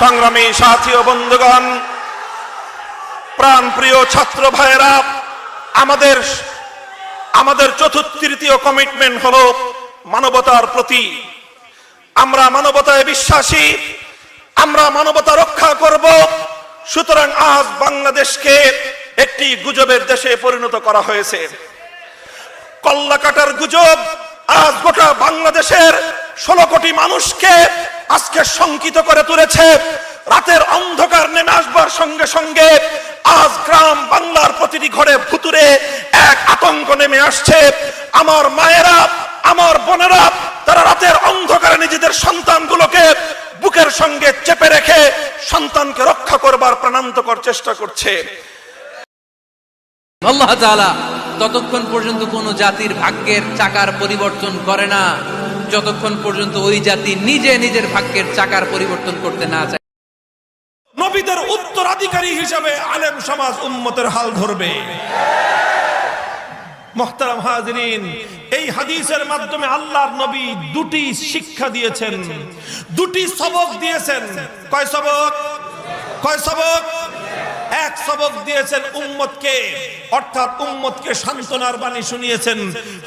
সংগ্রামী সাথী ও বন্ধুগণ, প্রাণপ্রিয় ছাত্র ভাইয়েরা, আমাদের আমাদের চতুর্থ তৃতীয় কমিটমেন্ট হলো মানবতার প্রতি। আমরা মানবতায় বিশ্বাসী, আমরা মানবতা রক্ষা করব, সুতরাং আজ বাংলাদেশকে একটি গুজবের দেশে পরিণত করা হয়েছে। কল্লা কাটার গুজব আজ গোটা বাংলাদেশের ষোলো কোটি মানুষকে আজকে শঙ্কিত করে তুলেছে। রাতের অন্ধকার নেমে আসবার সঙ্গে সঙ্গে আজ গ্রাম বাংলার প্রতিটি ঘরে ভুতুরে এক আতঙ্ক নেমে আসছে। আমার মায়েরা, আমার বোনেরা, তারা রাতের অন্ধকারে নিজেদের সন্তানগুলোকে বুকের সঙ্গে চেপে রেখে সন্তানকে রক্ষা করবার প্রাণান্তকর চেষ্টা করছে। আল্লাহ ততক্ষণ পর্যন্ত কোন জাতির ভাগ্যের চাকার পরিবর্তন করে না। যতক্ষণ পর্যন্ত ওই জাতি নিজে নিজের ভাগ্যের চাকার পরিবর্তন করতে না চায়। নবীদের উত্তরাধিকারী হিসাবে আলেম সমাজ উম্মতের হাল ধরবে। এই হাদিসের মাধ্যমে আল্লাহর নবী দুটি শিক্ষা দিয়েছেন, দুটি সবক দিয়েছেন। কয় সবক? কয় সবক? সবক দিয়েছেন উম্মতকে। অর্থাৎ উম্মতকে সান্ত্বনার বাণী শুনিয়েছেন।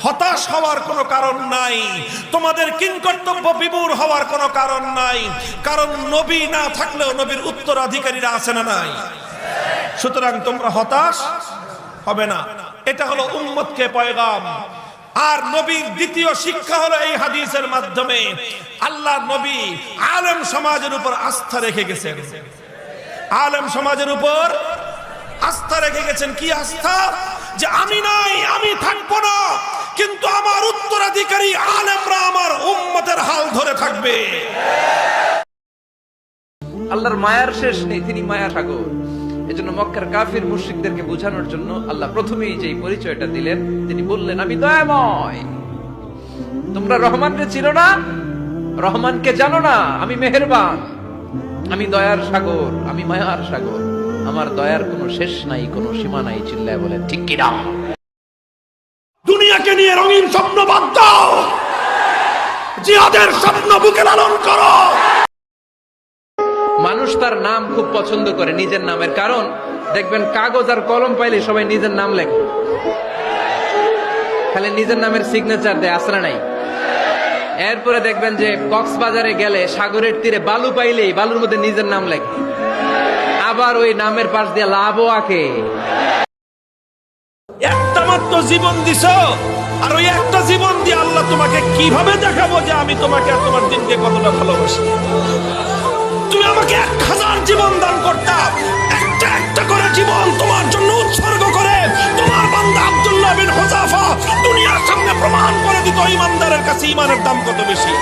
হতাশ হওয়ার কোনো কারণ নাই। তোমাদের কিংকর্তব্য বিমূর হওয়ার কোনো কারণ নাই। কারণ নবী না থাকলেও নবীর উত্তরাধিকারীরা আছে না নাই। সুতরাং তোমরা হতাশ হবে না। এটা হলো উম্মতকে পয়গাম। আর নবীর দ্বিতীয় শিক্ষা হলো এই হাদিসের মাধ্যমে আল্লাহ নবী আলেম সমাজের উপর আস্থা রেখে গেছেন। আলেম সমাজের উপর আস্থা রেখে গেছেন, কি আস্থা? যে আমি নাই, আমি থাকব না, কিন্তু আমার উত্তরাধিকারী আলেমরা আমার উম্মতের হাল ধরে থাকবে। আল্লাহর মায়ার শেষ নেই, তিনি মায়া সাগর। এজন্য মক্কার কাফির মুশরিকদেরকে বোঝানোর জন্য আল্লাহ প্রথমেই যে পরিচয়টা দিলেন, তিনি বললেন, আমি দয়াময়। তোমরা রহমানকে চিনো না, রহমানকে জানো না, আমি মেহেরবান। আমি দয়ার সাগর, আমি মায়ার সাগর। আমার দয়ার কোনো শেষ নাই কোনো সীমা নাই চিল্লায় বলেন ঠিক কিনা? দুনিয়াকে নিয়ে রঙিন স্বপ্ন বাদ দাও। জিহাদের স্বপ্ন বুকে লালন করো। মানুষ তার নাম খুব পছন্দ করে নিজের নামের কারণ। দেখবেন কাগজ আর কলম পাইলে সবাই নিজের নাম লেখে। খালি নিজের নামের সিগনেচার দেয় আসরা নাই। এরপরে দেখবেন যে কক্সবাজারে গেলে সাগরের তীরে বালু পাইলেই বালুর মধ্যে নিজের নাম লেখে। আবার ওই নামের পাশ দিয়ে লাভও আঁকে। একটা মাত্র জীবন দিছ, আর ওই একটা জীবন দিয়ে আল্লাহ তোমাকে কীভাবে দেখাবো যে আমি তোমাকে আর তোমার দিনকে কতটা ভালোবাসি? তুমি আমাকে এক হাজার জীবন দান করতাম একটা একটা করে জীবন তোমার জন্য উৎসর্গ করে। তোমার বান্দা আব্দুল্লাহ বিন হোজাফা দুনিয়ার সামনে প্রমাণ করে দিত ইমানদারের কাছে ইমানের দাম কত বেশি?